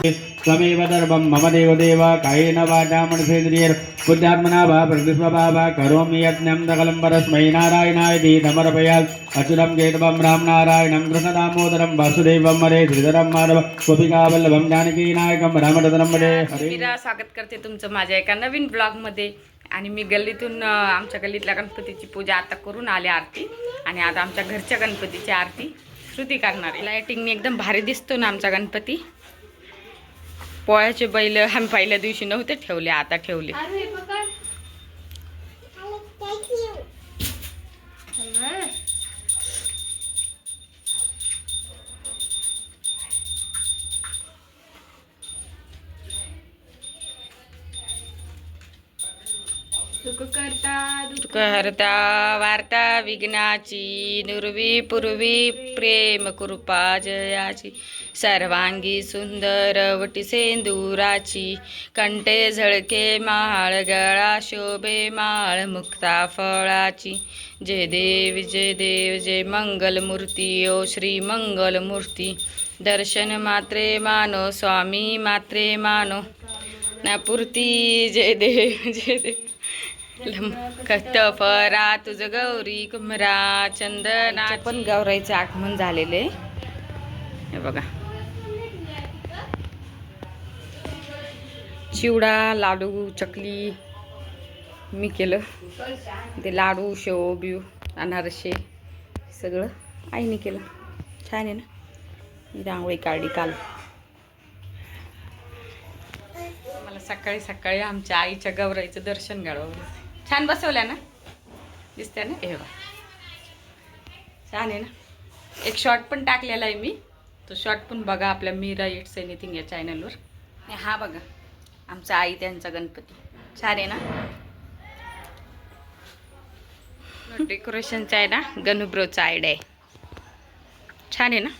त्वमेव सर्वं मम देवदेव कायेन वाचा मनसेन्द्रियेण बुद्ध्यात्मना वा प्रतिस्वभा वा करोमि यज्ञं सकलं परस्मै नारायणाय समर्पयात् अच्युतं केतवं रामनारायणं कृष्णदामोदरं वासुदेवं हरे श्रीधरं माधव गोपिकावल्लभं जानकीनायकं रामरतनं हरे। हरे मीरा स्वागत करते तुमचं माझ्या एका नवीन ब्लॉगमध्ये. आणि मी गल्लीतून आमच्या गल्लीतल्या गणपतीची पूजा आता करून आली आरती. आणि आता आमच्या घरच्या गणपतीची आरती श्रुती करणार आहे. लायटिंगने एकदम भारी दिसतो ना आमचा गणपती. पोळ्याचे बैल आम्ही पहिल्या दिवशी नव्हते ठेवले आता ठेवले. सुख करता दुःख हरता वार्ता विघ्नाची नुरवी पूर्वी प्रेम कृपा जयाची सर्वांगी सुंदर वटी सेंदुराची कंटे झळके माळ गळा शोभे माळ मुक्ता फळाची. जय देव जय देव जय मंगलमूर्ती ओ श्री मंगलमूर्ती दर्शन मात्रे मानो स्वामी मात्रे मानो. नापूर्ती जय देव जय देव. कस्तफरा तुझ गौरी कुमरा चंदना पण गौराईचं आगमन झालेले हे बघा. चिवडा लाडू चकली मी केलं. ते लाडू शेव बिव अनारसे सगळं आईने केलं. छान आहे ना? मी रांगोळी काढली काल. मला सकाळी सकाळी आमच्या आईच्या गौराईचं दर्शन घडवलं. छान बसवल्या ना? दिसत्या ना? हे छान आहे ना? एक शॉर्ट पण टाकलेला आहे मी. तो शॉर्ट पण बघा आपल्या मीरा इट्स एनिथिंग या चॅनलवर हा बघा आमचा आई त्यांचा गणपती. छान आहे ना? डेकोरेशनचा आहे ना? गणुब्रोचा आयडिया आहे. छान आहे ना?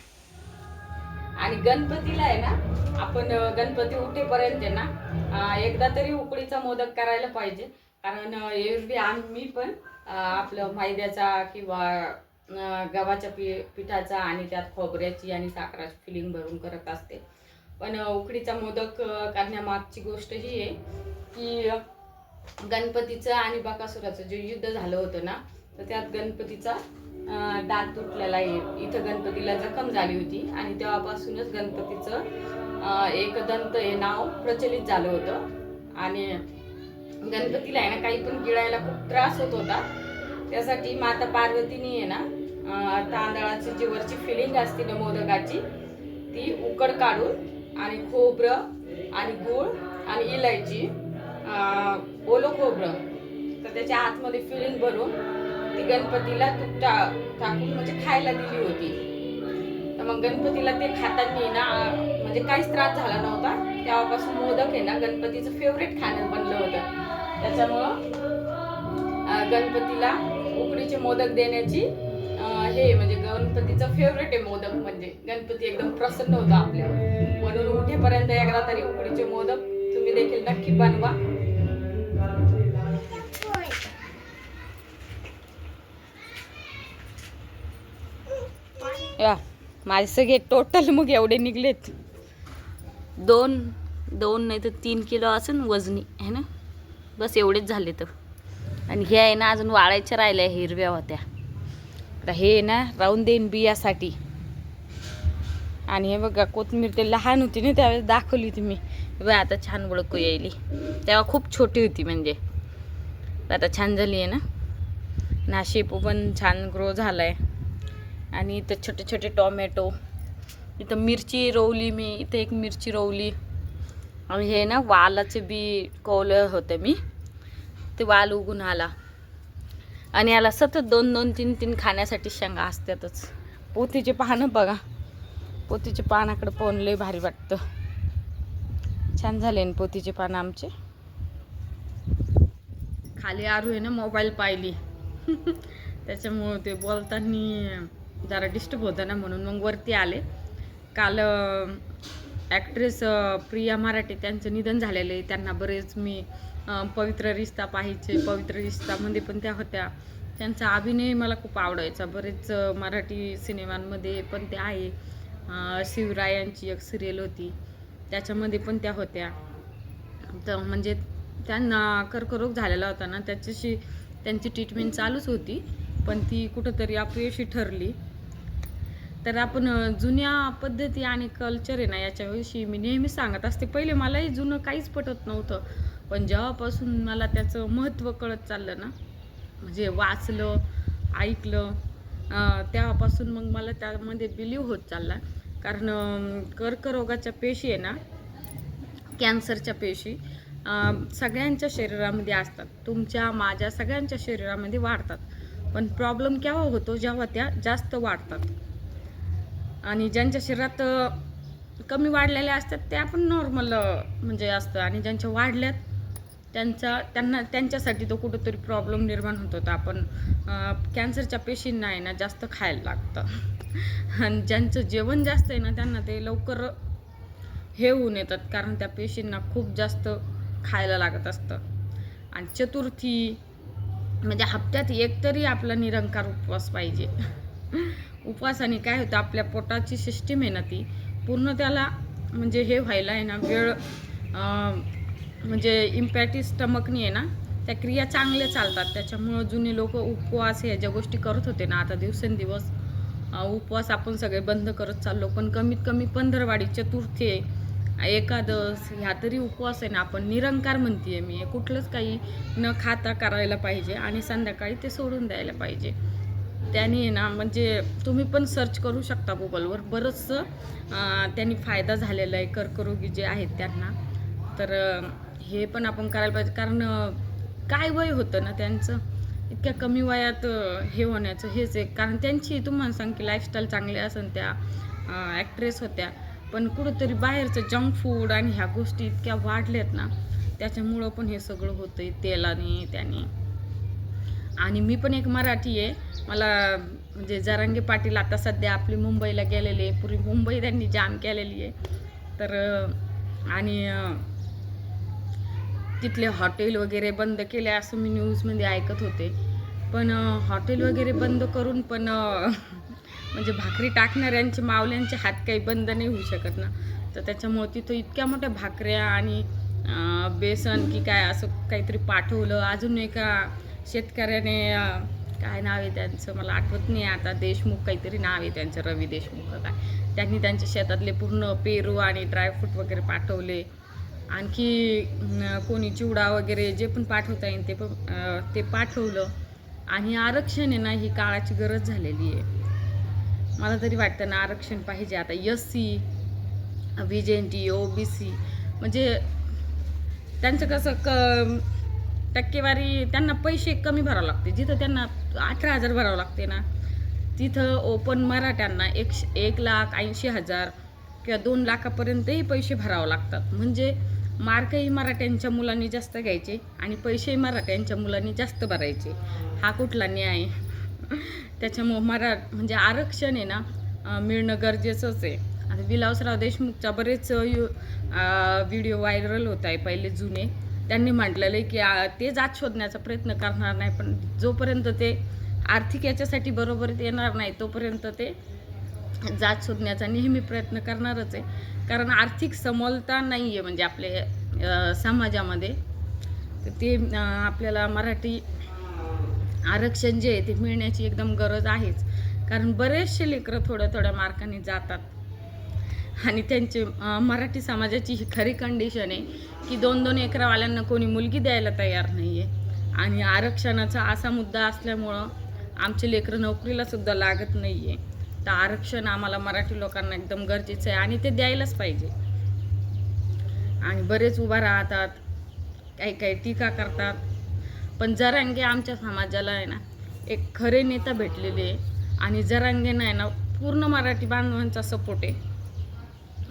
आणि गणपतीला आहे ना आपण गणपती उठेपर्यंत आहे ना एकदा तरी उकडीचा मोदक करायला पाहिजे. कारण एरवी आम्ही पण आपलं मैद्याचा किंवा गव्हाच्या पी पिठाचा आणि त्यात खोबऱ्याची आणि साखराची फिलिंग भरून करत असते. पण उकडीचा मोदक करण्यामागची गोष्ट ही आहे की गणपतीचं आणि बकासुराचं जे युद्ध झालं होतं ना तर त्यात गणपतीचा दात तुटलेला आहे. इथं गणपतीला जखम झाली होती आणि तेव्हापासूनच गणपतीचं एकदंत हे नाव प्रचलित झालं होतं. आणि गणपतीला आहे ना काही पण गिळायला खूप त्रास होत होता. त्यासाठी माता पार्वतीने आहे ना तांदळाची जी वरची फिलिंग असते ना मोदकाची ती उकड काढून आणि खोबरं आणि गूळ आणि इलायची ओलं खोबरं तर त्याच्या आतमध्ये फिलिंग भरून ती गणपतीला तूप टा टाकून म्हणजे खायला दिली होती. तर मग गणपतीला ते खाताना ना म्हणजे काहीच त्रास झाला नव्हता. तेव्हापासून मोदक आहे ना गणपतीचं फेवरेट खाणं बनलं होतं. त्याच्यामुळं गणपतीला उकडीचे मोदक देण्याची हे म्हणजे गणपतीचं फेवरेट आहे मोदक म्हणजे. गणपती एकदम प्रसन्न होतो आपल्यावर. म्हणून उठेपर्यंत एकदा तरी उकडीचे मोदक तुम्ही देखील नक्की बनवा. या. माझे सगळे टोटल मग एवढे निघलेत. दोन दोन नाही तर तीन किलो असेल वजनी आहे ना? बस एवढेच झाले तर. आणि हे आहे ना अजून वाळायच्या राहिल्या हिरव्या होत्या. आता हे ना राहून देईन बियासाठी. आणि हे बघा कोथमीर ते लहान होती ना त्यावेळेस दाखवली होती मी. बघा आता छान ओळखू यायली. तेव्हा खूप छोटी होती म्हणजे. आता छान झाली आहे ना. नाशिपू पण छान ग्रो झाला आहे आणि इथं छोटे छोटे टोमॅटो. इथं मिरची रोवली मी. इथं एक मिरची रोवली. आणि हे ना वालाचे बी कोवलं होतं मी. ते वाल उगून आला. आणि याला सतत दोन दोन तीन तीन खाण्यासाठी शेंगा असतातच. पोतीचे पानं बघा. पोतीचे पानाकडे पाहून भारी वाटतं. छान झाले ना पोतीचे पानं आमचे. खाली आरू आहे ना मोबाईल पाहिली. त्याच्यामुळं ते बोलताना जरा डिस्टर्ब होतं ना म्हणून मग वरती आले. काल ॲक्ट्रेस प्रिया मराठे त्यांचं निधन झालेलं आहे. त्यांना बरेच मी पवित्र रिश्ता पाहायचे पवित्र रिश्तामध्ये पण त्या होत्या. त्यांचा अभिनय मला खूप आवडायचा. बरेच मराठी सिनेमांमध्ये पण त्या आहे. शिवरायांची एक सिरियल होती. त्याच्यामध्ये पण त्या होत्या. तर म्हणजे त्यांना कर्करोग झालेला होता ना त्याच्याशी त्यांची ट्रीटमेंट चालूच होती. पण ती कुठंतरी अपयशी ठरली. तर आपण जुन्या पद्धती आणि कल्चर आहे ना याच्याविषयी मी नेहमी सांगत असते. पहिले मलाही जुनं काहीच पटत नव्हतं. पण जेव्हापासून मला त्याचं महत्त्व कळत चाललं ना म्हणजे वाचलं ऐकलं तेव्हापासून मग मला त्यामध्ये बिलीव होत चालला. कारण कर्करोगाच्या पेशी आहे ना कॅन्सरच्या पेशी सगळ्यांच्या शरीरामध्ये असतात. तुमच्या माझ्या सगळ्यांच्या शरीरामध्ये वाढतात. पण प्रॉब्लेम केव्हा होतो? जेव्हा त्या जास्त वाढतात. आणि ज्यांच्या शरीरात कमी वाढलेल्या असतात त्या पण नॉर्मल म्हणजे असतं. आणि ज्यांच्या वाढल्यात त्यांचा त्यांना त्यांच्यासाठी तो कुठंतरी प्रॉब्लेम निर्माण होतो तर आपण कॅन्सरच्या पेशींना आहे ना जास्त खायला लागतं. आणि ज्यांचं जेवण जास्त आहे ना त्यांना ते लवकर हे होऊन येतात. कारण त्या पेशींना खूप जास्त खायला लागत असतं. आणि चतुर्थी म्हणजे हप्त्यात एक तरी आपला निरंकार उपवास पाहिजे. उपवासाने काय होतं आपल्या पोटाची सिस्टीम आहे ना ती पूर्ण त्याला म्हणजे हे व्हायला आहे ना वेळ म्हणजे इम्पॅटी स्टमकनी आहे ना त्या क्रिया चांगल्या चालतात. त्याच्यामुळं जुने लोक उपवास ह्या ज्या गोष्टी करत होते ना आता दिवसेंदिवस उपवास आपण सगळे बंद करत चाललो. पण कमीत कमी पंधरवाडी चतुर्थी एकादश ह्या तरी उपवास आहे ना आपण निरंकार म्हणते आहे मी. हे कुठलंच काही न खाता करायला पाहिजे आणि संध्याकाळी ते सोडून द्यायला पाहिजे. त्याने ना म्हणजे तुम्ही पण सर्च करू शकता गुगलवर बरंचसं त्यांनी फायदा झालेला आहे कर्करोगी जे आहेत त्यांना. तर हे पण आपण करायला पाहिजे. कारण काय वय होतं ना त्यांचं? इतक्या कमी वयात हे होण्याचं हेच आहे. कारण त्यांची तुम्हाला सांग की लाईफस्टाईल चांगली असेल त्या ॲक्ट्रेस होत्या. पण कुठंतरी बाहेरचं जंक फूड आणि ह्या गोष्टी इतक्या वाढल्यात ना त्याच्यामुळं पण हे सगळं होतं आहे तेलाने त्याने. आणि मी पण एक मराठी आहे. मला म्हणजे जरांगे पाटील आता सध्या आपली मुंबईला गेलेली आहे. पूर्वी मुंबई त्यांनी जाम केलेली आहे. तर आणि तिथले हॉटेल वगैरे बंद केले असं मी न्यूजमध्ये ऐकत होते. पण हॉटेल वगैरे बंद करून पण म्हणजे भाकरी टाकणाऱ्यांचे मावल्यांचे हात काही बंद नाही होऊ शकत ना. तर त्याच्यामुळे तिथं इतक्या मोठ्या भाकऱ्या आणि बेसन की काय असं काहीतरी पाठवलं. अजून एका शेतकऱ्याने काय नाव आहे त्यांचं? मला आठवत नाही आता. देशमुख काहीतरी नाव आहे त्यांचं रवी देशमुख काय. त्यांनी त्यांच्या शेतातले पूर्ण पेरू आणि ड्रायफ्रूट वगैरे पाठवले. आणखी कोणी चिवडा वगैरे जे पण पाठवता येईल ते पण ते पाठवलं. आणि आरक्षण आहे ना ही काळाची गरज झालेली आहे. मला तरी वाटतं ना आरक्षण पाहिजे. आता S C V J N T O B C म्हणजे त्यांचं कसं क टक्केवारी त्यांना पैसे कमी भरावे लागते. जिथं त्यांना अठरा हजार भरावं लागते ना तिथं ओपन मराठ्यांना एक एक लाख ऐंशी हजार किंवा दोन लाखापर्यंतही पैसे भरावे लागतात. म्हणजे मार्कही मराठ्यांच्या मुलांनी जास्त घ्यायचे आणि पैसेही मराठ्यांच्या मुलांनी जास्त भरायचे. हा कुठला न्याय? त्याच्यामुळं मरा म्हणजे आरक्षण आहे ना मिळणं गरजेचंच आहे. आता विलासराव देशमुखचा बरेच व्हिडिओ व्हायरल होत आहे पहिले जुने. त्यांनी म्हटलेलं आहे की ते जात शोधण्याचा प्रयत्न करणार नाही पण जोपर्यंत ते आर्थिक याच्यासाठी बरोबर येणार नाही तोपर्यंत ते जात शोधण्याचा नेहमी प्रयत्न करणारच आहे. कारण आर्थिक समलता नाही आहे म्हणजे आपल्या समाजामध्ये. तर ते आपल्याला मराठी आरक्षण जे आहे ते मिळण्याची एकदम गरज आहेच. कारण बरेचसे लेकरं थोड्या थोड्या मार्काने जातात. आणि त्यांचे मराठी समाजाची ही खरी कंडिशन आहे की दोन दोन एकरावाल्यांना कोणी मुलगी द्यायला तयार नाही आहे आणि आरक्षणाचा असा मुद्दा असल्यामुळं आमचे लेकरं नोकरीलासुद्धा लागत नाही आहे तर आरक्षण आम्हाला मराठी लोकांना एकदम गरजेचं आहे आणि ते द्यायलाच पाहिजे. आणि बरेच उभा राहतात काही काही टीका करतात. पण जरांगे आमच्या समाजाला आहे ना एक खरे नेता भेटलेले आहे. आणि जरांगेनं आहे ना पूर्ण मराठी बांधवांचा सपोर्ट आहे.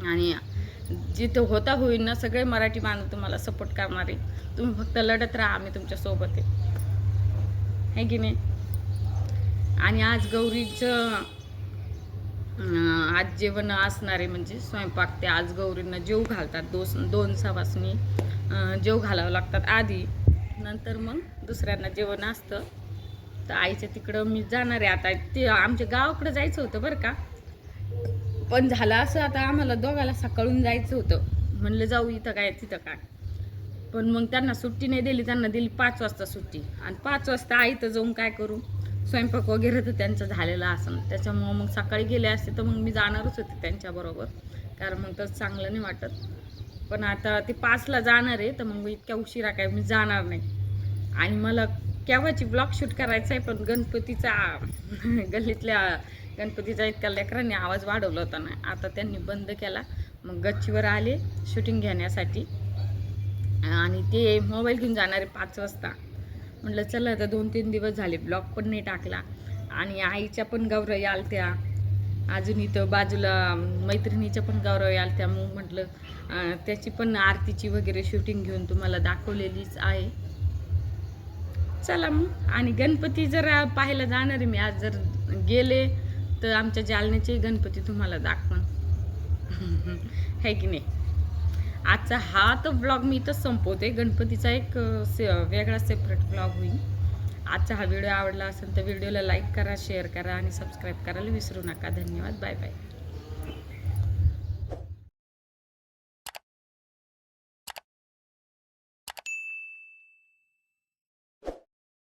आणि जिथं होता होईल ना सगळे मराठी माणूस तुम्हाला सपोर्ट करणार आहे तुम्ही फक्त लढत राहा आम्ही तुमच्यासोबत आहे. है की नाही? आणि आज गौरीचं आज जेवण असणारे म्हणजे स्वयंपाक ते आज गौरींना जेव घालतात. दोन दोन सवासनी जेव घालावं लागतात आधी. नंतर मग दुसऱ्यांना जेवण असतं. तर आईच्या तिकडं मी जाणार आहे. आता ते आमच्या गावाकडं जायचं होतं बरं का? पण झालं असं आता आम्हाला दोघाला सकाळून जायचं होतं. म्हणलं जाऊ इथं काय तिथं काय. पण मग त्यांना सुट्टी नाही दिली त्यांना दिली पाच वाजता सुट्टी. आणि पाच वाजता आई तर जाऊन काय करू? स्वयंपाक वगैरे तर त्यांचं झालेलं असं. त्याच्यामुळं मग सकाळी गेले असते तर मग मी जाणारच होते त्यांच्याबरोबर कारण मग तर चांगलं नाही वाटत. पण आता ते पाचला जाणार आहे तर मग इतक्या उशिरा काय मी जाणार नाही. आणि मला केव्हाची ब्लॉग शूट करायचा आहे पण गणपतीचा गल्लीतल्या गणपतीचा इतक्या लेकरांनी आवाज वाढवला होता ना आता त्यांनी बंद केला. मग गच्चीवर आले शूटिंग घेण्यासाठी. आणि ते मोबाईल घेऊन जाणारे पाच वाजता. म्हटलं चला आता दोन तीन दिवस झाले ब्लॉग पण नाही टाकला. आणि आईच्या पण गौरव आलत्या. अजून इथं बाजूला मैत्रिणीच्या पण गौरवी आलत्या. मग म्हटलं त्याची पण आरतीची वगैरे शूटिंग घेऊन तुम्हाला दाखवलेलीच आहे. चला मग. आणि गणपती जर पाहायला जाणार आहे मी आज जर गेले तर आमच्या जालन्याचे गणपती तुम्हाला दाखवण है की नाही? आजचा हा तर ब्लॉग मी इथंच संपवते. गणपतीचा एक से वेगळा सेपरेट ब्लॉग होईल. आजचा हा व्हिडिओ आवडला असेल तर व्हिडिओला लाईक करा शेअर करा आणि सबस्क्राईब करायला विसरू नका. धन्यवाद. Bye bye